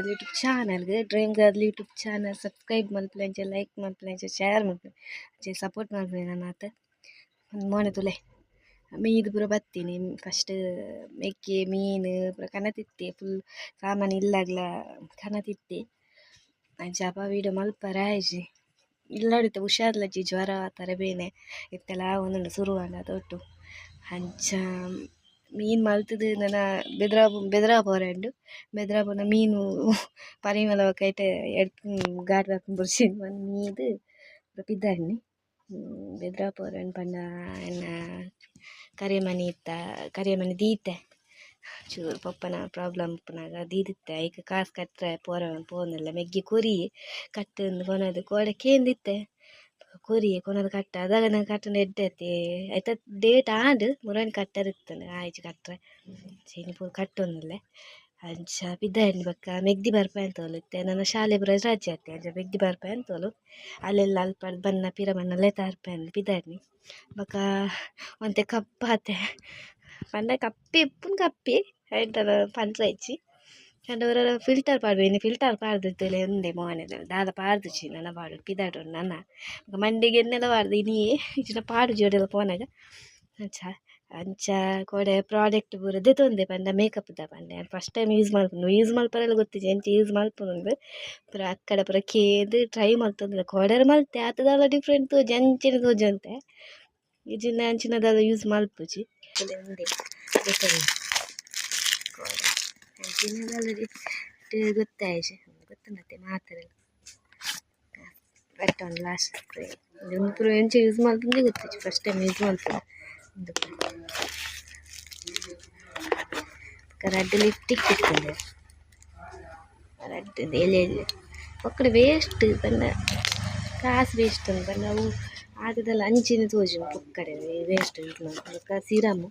Girl YouTube ಚಾನಲ್ಗೆ dream girl YouTube channel subscribe ಮಲ್ಪಲೆಂಚೆ like ಮಲ್ಪಲೆಂಚೆ share ಮಲ್ಪಲೆ ಸಪೋರ್ಟ್ ಮಾಡ್ತೀನಿ ನನ್ನ ಆತ. ಒಂದು ಮೋನೆ ತುಲೆ ಮೀದು ಪೂರ ಬತ್ತೀನಿ. ಫಸ್ಟ್ ಮೆಕ್ಕೆ ಮೀನು, ಪೂರ ಕನತಿತ್ತೆ ಫುಲ್ ಸಾಮಾನು ಇಲ್ಲಾಗ್ಲ ಕನತಿತ್ತೆ. ಅಪ್ಪ ವೀಡಿಯೋ ಮಲ್ಪರ ಆಯ್ಜಿ. ಇಲ್ಲಾಡಿತ್ತೆ ಹುಷಾರ್ಲಜ್ಜಿ, ಜ್ವರ, ತರಬೇನೆ ಇತ್ತೆಲ್ಲ ಒಂದೊಂದು ಶುರುವಾಂಡ ತೊಟ್ಟು ಅಂಚ ಮೀನು ಮಲ್ತದು ನನ್ನ ಬೆದ್ರ ಬೆದ್ರ ಪೋರೆಂಡು ಬೆದ್ರ ಪೋನ ಮೀನು ಪರಿಮಳ ಕೈಟ್ ಎಡ್ ಗಾಡ್ ಬುರ್ಸಿನ್ ಒಂದು ಮೀದು ಪಿದ್ದಾಡ್ನಿ ಬೆದ್ರ ಪೋರೆಂಡು ಪಂಡ ಎನ್ನ ಕರಿಮನಿ ಇತ್ತ ಕರಿಮನಿ ದೀತೆ ಚೂರು ಪಪ್ಪನ ಪ್ರಾಬ್ಲಮ್ ಉಪ್ಪುನಾಗ ದೀದಿತ್ತೆ ಐಕ ಕಾಸು ಕಟ್ರೆ ಪೋರ ಪೋನಲ್ಲ ಮೆಗ್ಗಿ ಕೊರಿ ಕಟ್ಟಂದು ಕೊನದು ಕೋಡೆ ಕೇಂದಿತ್ತೆ ಕೊರಿ ಕೊನದು ಕಟ್ಟ ಅದಾಗ ನಂಗೆ ಕಟ್ಟನ ಎಡ್ಡೈತಿ ಆಯ್ತ ಡೇಟ್ ಆಂಡ್ ಮುರನ್ ಕಟ್ಟರಿತ್ತಂದು ಆಯ್ತು ಕಟ್ರೆ ಚೀನಿ ಪೂರ ಕಟ್ಟೊಂದಲ್ಲೇ ಅಂಚ ಪಿದ್ದಾಯಿನಿ ಬಕ್ಕ ಮೆಗ್ದಿ ಬರ್ಪೆ ಅಂತ ತೋಲುತ್ತೆ ನನ್ನ ಶಾಲೆ ಪೂರ ರಜೆ ಆತೆ ಅಂಚ ಮೆಗ್ದಿ ಬರ್ಪೆ ಅಂತ ತೋಲು ಅಲ್ಲೆಲ್ಲ ಅಲ್ಪ ಬಣ್ಣ ಪಿರ ಬಣ್ಣ ಲೆತ್ತ ಹರ್ಪೆ ಅಂದ್ ಪಿದ್ದಾಯಿನಿ ಬಕ್ಕ ಒಂತೆ ಕಪ್ಪ ಆತೆ ಪಂಡ ಕಪ್ಪಿ ಇಪ್ಪುನ್ ಕಪ್ಪಿ ಐಟರ ಪಂಚ ಇಚ್ಚಿ ಕಂಡವರ ಫಿಲ್ಟರ್ ಪಾಡ್ಬೇನಿ ಫಿಲ್ಟರ್ ಪಾಡ್ದಿತ್ತಲೆ ಎಂದೆ ಮೋನೆದ ದಾದ ಪಾಡ್ದುಚಿ ನನ್ನ ಪಾಡು ಪಿದಾಡು ನನ್ನ ಮಂಡಿಗೆ ಎಣ್ಣೆಲ್ಲ ಪಾಡ್ದು ಇನ್ನಿಯೇ ಇಚ್ಚಿನ ಪಾಡು ಜೋಡೆಲ್ಲ ಪೋನಾಗ ಅಂಚ ಅಂಚ ಕೊಡೆ ಪ್ರಾಡಕ್ಟ್ ಪೂರ ತೊಂದೆ ಪಂಡ ಮೇಕಪ್ದ ಪಂಡೆ ಫಸ್ಟ್ ಟೈಮ್ ಯೂಸ್ ಮಲ್ಪುಂಡು ಯೂಸ್ ಮಲ್ಪರೆಲ್ಲ ಗೊತ್ತಿಜ್ಜಿ ಎಂಚ ಯೂಸ್ ಮಲ್ಪುಂಡು ಪೂರ ಅಕ್ಕಡ ಪೂರ ಕೇದು ಟ್ರೈ ಮಲ್ತೊಂದಿಲ್ಲ ಕೊಡೆರ್ ಮಲ್ತೆ ಆತದಲ್ಲ ಡಿಫ್ರೆಂಟ್ ತೋಜಿ ಅಂಚಿನ ತೋಜಂತೆ ಇಜಿನ ಅಂಚಿನದಲ್ಲ ಯೂಸ್ ಮಲ್ಪುಜಿ ಉಂಡೆ ಗೊತ್ತಲ್ಲ ಅಂಚಿನದಲ್ಲ ಗೊತ್ತಾಯ್ತು ಗೊತ್ತುಂಡತ್ತೆ ಮಾತಾಡಲ್ಲ ಬಟ್ ಒಂದು ಲಾಸ್ಟ್ ಒಂದು ಪೂರ ಎಂಚ ಯೂಸ್ ಮಲ್ಪುಂದೆ ಗೊತ್ತಿಜ್ಜಿ ಫಸ್ಟ್ ಟೈಮ್ ಯೂಸ್ ಮಲ್ಪುಂಡು ರಡ್ಡು ಲಿಪ್ಟಿಕ್ ಇರ್ತದೆ ರಡ್ಡು ಎಲೆ ಎಲೆ ಒಕ್ಕಡೆ ವೇಸ್ಟ್ ಬಂದ ಕಾಸು ವೇಸ್ಟ್ ಅಂತ ಬಂದ ಅವು ಆದದಲ್ಲ ಅಂಚಿನ ತೋಜು ಒಕ್ಕಡೆ ವೇಸ್ಟ್ ಅದಕ್ಕೆ ಸಿರಮು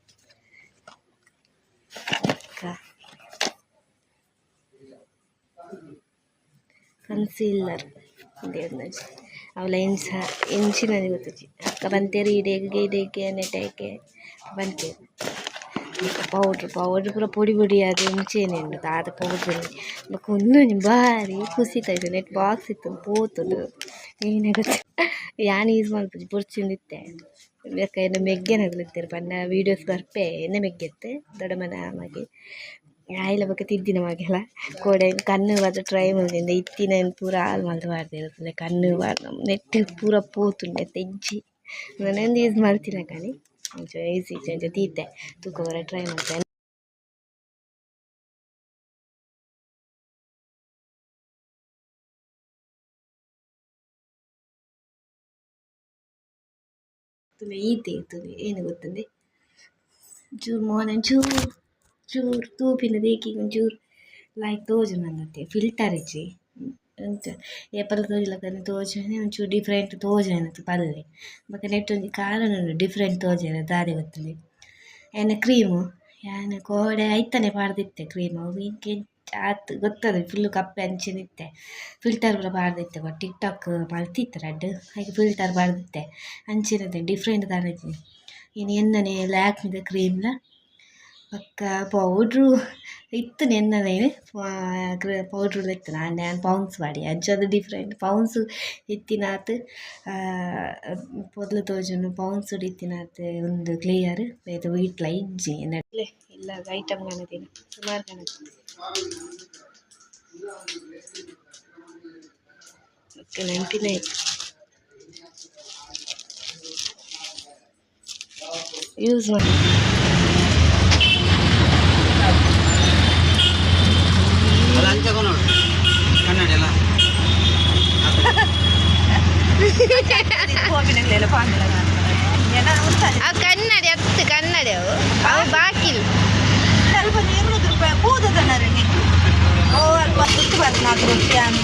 ಕನ್ಸೀಲರ್ ಅವಳ ಎಂಚ ಎಂಚಿನది ಗೊತ್ತಿಜ್ಜಿ. ಅಕ್ಕ ಬಂತೇರಿ, ಇಡೇಗೆ ಇಡೇಗೆ ನೆಟೆಗೆ ಬಂತೇರಿ. ಪೌಡ್ರ್ ಪೌಡ್ರ್ ಪೂರ ಪೊಡಿ ಪುಡಿ ಅದು ಎಂಚೇನೆ ಆದ ಪೌಡ್ರ್ ಬೊಕ ಉಂದೊಂಜಿ ಬಾರಿ ಖುಷಿ ತಾಯ್ತು. ನೆಟ್ ಬಾಕ್ಸ್ ಇತ್ತು ಪೋತುಂಡು ಏನೇ ಗೊತ್ತ. ಯಾನ್ ಯೂಸ್ ಮಲ್ಪುಜಿ ಬುರ್ಚಿಂದಿತ್ತೆ ಬೇಕಾ ಏನು ಮೆಗ್ಗೆನಾಗ್ಲಿತ್ತೀರಿ ಪಂಡ ವೀಡಿಯೋಸ್ ಬರ್ಪೆ, ಎಣ್ಣೆ ಮೆಗ್ಗೆತ್ತೆ ದೊಡ್ಡ ಮನೆ ಆಮಾಗೆ. ಆಯ್ಲ ಬಗ್ಗೆ ತಿದ್ದಿನ ಮಗೆಲ್ಲ ಕೋಡೆ ಕಣ್ಣು ಮಾತ್ರ ಟ್ರೈ ಮಾಡಿದೆ ಇತ್ತಿನ ಪೂರ ಹಾಳು ಮಲ್ತು ಮಾಡ್ತಿರ್ತದೆ ಕಣ್ಣು ನೆಟ್ ಪೂರ ಪೋತುಂಡೆ ತೆಜ್ಜಿ ನಾನೊಂದು ಯೂಸ್ ಮಾಡ್ತಿಲ್ಲ ಕಾನಿ ಒಂಚ ಈಸಿ ಒಂಚ ತೀತೆ ತೂಕ ಬರ ಟ್ರೈ ಮಾಡ್ತೇನೆ ತುಲೆ ಈತೆ ತುಲೆ ಏನು ಗೊತ್ತಂದೆ ಚೂರು ಮೋಹನ ಚೂರು ಚೂರು ತೂಪಿನ ದೇಕಿಗೆ ಒಂಚೂರು ಲೈಕ್ ತೋಜು ನನ್ನತ್ತೆ ಫಿಲ್ಟರ್ ಇಜ್ಜಿ ಏಪಲ ತೋಜಲಕನೆ ತೋಜನೆ, ಒಂಚೂರು ಡಿಫ್ರೆಂಟ್ ತೋಜನತ್ತು ಪಲ್ಲೆ. ಬೊಕ ನೆಟ್ ಒಂಜಿ ಕಾರಣ ಉಂಡು ಡಿಫ್ರೆಂಟ್ ತೋಜನ ದಾರಿ ಗೊತ್ತುಂಡು ಎನ್ನ ಕ್ರೀಮು ಯಾನ್ ಕೋಡೆ ಐತನೆ ಪಾಡ್ದಿತ್ತೆ ಕ್ರೀಮ್ ಅವು ಇಂಕೆ ಆತ್ ಗೊತ್ತದ ಫುಲ್ಲು ಕಪ್ಪೆ ಅಂಚಿನಿತ್ತೆ ಫಿಲ್ಟರ್ ಪೂರ ಪಾಡ್ದಿತ್ತೆ ಟಿಕ್ ಟಾಕ್ ಮಲ್ತಿತ್ತೆ ರಡ್ಡ್ ಹಾಗೆ ಫಿಲ್ಟರ್ ಪಾಡ್ದಿತ್ತೆ. ಅಂಚಿನದೆ ಡಿಫ್ರೆಂಟ್ ದಾರ ಇನ್ನು ಎನ್ನನೆ ಲ್ಯಾಕ್ಮಿದ ಕ್ರೀಮ್ಲ ಪಕ್ಕ ಪೌಡ್ರು ಇತ್ತು ನೆನ್ನನೆ ಪೌಡ್ರು ಇತ್ತು ನಾನು ಪೌಂಡ್ಸ್ ಪೌನ್ಸ್ ಮಾಡಿ ಅಂಚದು ಡಿಫ್ರೆಂಟ್ ಪೌನ್ಸ್ ಇತ್ತಿನಾತ್ ಪೊದ್ಲು ತೋಜುಂಡು ಪೌನ್ಸ್ ಇತ್ತಿನಾತ್ ಒಂದು ಕ್ಲಿಯರ್ ಬೇತೆ ವೀಟ್ಲ ಇಜ್ಜಿ ನಡ್ಲೆ ಇಲ್ಲ ಐಟಮ್ ಕಾಣದಿನ ಸುಮಾರು ಓಕೆ ನೈಂಟಿ ನೈನ್ ಯೂಸ್ ಮಾಡಿ ಬಾಕಿಲ್ ಸ್ವಲ್ಪ ಇರುವುದು ರೂಪಾಯಿ ಕೂದದ ನನಗೆ ಓ ಅಲ್ಪ ಸುತ್ತು ಬರ್ತದೆ ನಾಲ್ಕು ರೂಪಾಯಿ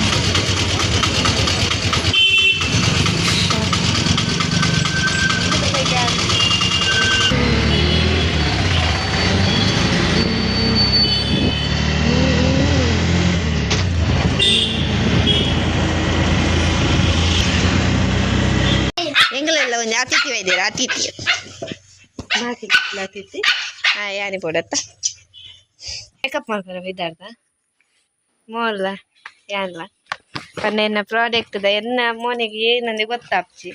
ಎಂಗಳೆಲ್ಲ ಒಂದು ಅತಿಥಿ ಇದ್ದೀರಾ ಅತಿಥಿ ಬಾಕಿ ಅತಿಥಿ ಹಾಂ ಯಾನಿ ಪೋಡತ್ತ ಮೇಕಪ್ ಮಾಡ್ತಾರೆ ವಿದ್ಯಾರ್ಥ ಮೋಲ್ಲ ಯಾನ್ಲ ಪನ್ನ ಎನ್ನ ಪ್ರಾಡಕ್ಟ್ದ ಎನ್ನ ಮೋನಿಗೆ ಏನಂದ್ರೆ ಗೊತ್ತಾಪ್ಚಿ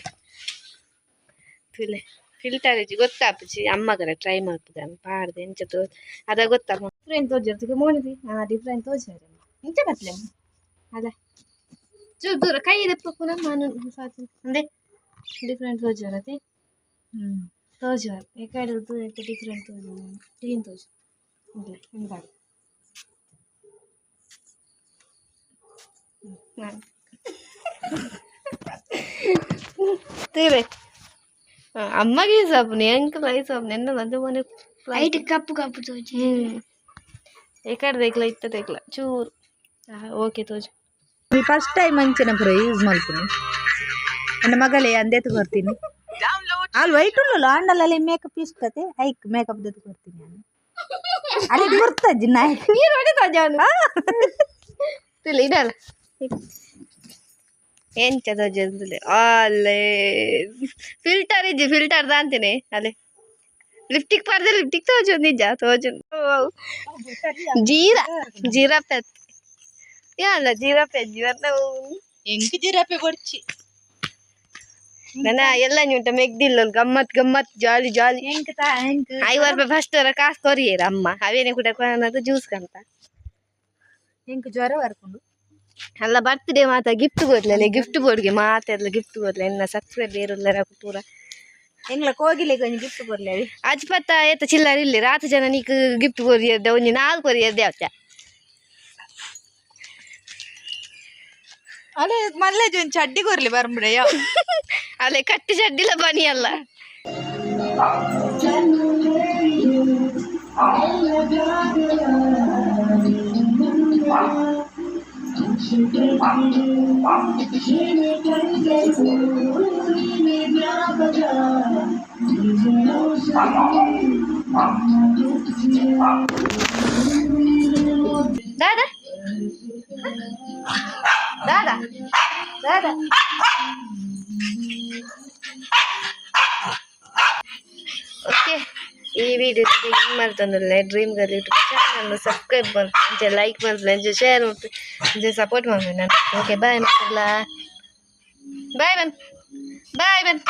ಫಿಲ್ ಫಿಲ್ಟರ್ ಇಜ್ಜಿ ಗೊತ್ತಾಪ್ಚಿ ಅಮ್ಮಗರ ಟ್ರೈ ಮಾಡ್ತದೆ ಪಾಡ್ದೆ ಎಂಚ ತೋ ಅದ ಗೊತ್ತಾ ಡಿಫ್ರೆಂಟ್ ತೋಜರ್ತಿಗೆ ಮೋನಿದಿ ಹಾ ಡಿಫ್ರೆಂಟ್ ತೋಜಾರೆ ಇಂಚ ಬತ್ಲೆ ಅಲ್ಲ ಚೂರು ದೂರ ಕೈ ದಪ್ಪ ಪುನಃ ನಾನು ಸಾಕು ಅಂದೆ ಡಿಫ್ರೆಂಟ್ ತೋಜಾರತಿ ಹ್ಞೂ ತೋಜಾರ ಈ ಕಡೆ ಡಿಫ್ರೆಂಟ್ ತೋಜ ಕ್ಲೀನ್ ತೋಜ ಇಲ್ಲ ಹಿಂಗಾಗಿ తీరే అమ్మకి సబ్బుని అంకుల్ అయి సబ్బుని ఎన్న లంచ పోనీ లైట్ కప్పు కప్పు తోచి ఎక్కడ దేకల ఇత్త దేకల చూరు ಓಕೆ ತೋಜು ಫಸ್ಟ್ ಟೈಮ್ ಅಂಚಿನಪುರ ಯೂಸ್ ಮಾಡ್ತೀನಿ ನನ್ನ ಮಗಳೇ ಅಂದೆ ತಗೊರ್ತೀನಿ ಅಲ್ಲಿ ವೈಟ್ ಉಳ್ಳಲ್ಲ ಅಂಡಲಲ್ಲಿ ಮೇಕಪ್ ಇಷ್ಟತೆ ಐಕ್ ಮೇಕಪ್ ದತ್ತು ಕೊಡ್ತೀನಿ ನಾನು ಅಲ್ಲಿ ಗುರ್ತಜ್ಜಿ ನಾಯಿ ನೀರು ಹೊಡಿತಾ ಜಾನು ತಿಳಿ ಇದಲ್ಲ ಎಂಚ ತೋಜಂತಲೆ ಅಲ್ಲೇ ಫಿಲ್ಟರ್ ಇಜ್ಜಿ ಫಿಲ್ಟರ್ ದಾಂತೀನಿ ಅಲ್ಲೇ ಲಿಫ್ಟಿಕ್ ಪಾರ್ದೆ ಲಿಫ್ಟಿಕ್ ತೋಜು ನಿಜ ತೋಜು ಜೀರಾ ಜೀರಾ ಪೆತ್ ಯಾಲ ಜೀರಾ ಪೆತ್ ಜೀರಾ ಎಂಕ್ ಜಿರಾಪೆ ಬರ್ಚಿ ನನ್ನ ಎಲ್ಲ ನೀವು ಮೆಗ್ದಿಲ್ಲ ಗಮ್ಮತ್ ಗಮ್ಮತ್ ಜಾಲಿ ಜಾಲಿ. ಐವತ್ತು ರೂಪಾಯಿ ಫಸ್ಟ್ ಅವರ ಕಾಸು ಕೊರಿಯರ ಅಮ್ಮ. ಅವೇನೆ ಕೂಡ ಅನ್ನೋದು ಜ್ಯೂಸ್ ಕಂತ. ಎಂಕ್ ಜ್ವರ ಬರ್ಕೊಂಡು? ಅಲ್ಲ ಬರ್ತ್ಡೇ ಮಾತ ಗಿಫ್ಟ್ ಕೊಡ್ಲಲ್ಲ ಗಿಫ್ಟ್ ಕೊಡ್ಗೆ ಮಾತೆಲ್ಲ ಗಿಫ್ಟ್ ಕೊಡ್ಲ. ಎನ್ನ ಸಬ್ಸ್ಕ್ರೈಬ್ ಬೇರೆಲ್ಲ ಪೂರ. ಎಂಗ್ಲ ಕೋಗಿಲೆ ಕೊಂಚ ಗಿಫ್ಟ್ ಕೊಡ್ಲೇ ಅಜ್ಜ ಪತ್ತ ಏತ ಚಿಲ್ಲರ ಇಲ್ಲಿ ರಾತ್ರಿ ಜನ ನೀಕ್ ಗಿಫ್ಟ್ ಕೊರಿಯರ್ದೆ ಒಂಜಿ ನಾಲ್ಕು ಕೊರಿಯರ್ದೆ ಅವತ್ತ ಅಲ್ಲ ಮಲ್ಲೇಜ್ ಒಂದು ಚಡ್ಡಿ ಕೊರ್ಲಿ ಬರ್ಬಿಡಯ್ಯ ಅಲ್ಲೇ ಕಟ್ಟಿ ಚಡ್ಡಿಲ ಬನಿ ಅಲ್ಲ ದಾದಾ ದಾದಾ ದಾದಾ ಓಕೆ ಈ ವಿಡಿಯೋ ಏನು ಮಾಡ್ತಂದ್ರೆ dream girl YouTube channel subscribe ಮಾಡ್ತೀನಿ ಲೈಕ್ ಮಾಡ್ತೀನಿ ಶೇರ್ ಮಾಡ್ತೀನಿ ಸಪೋರ್ಟ್ ಮಾಡ್ತೀನಿ ನಾನು ಓಕೆ ಬಾಯ್ ಮಕ್ಕಳ ಬಾಯ್ ಬನ್ ಬಾಯ್ ಬನ್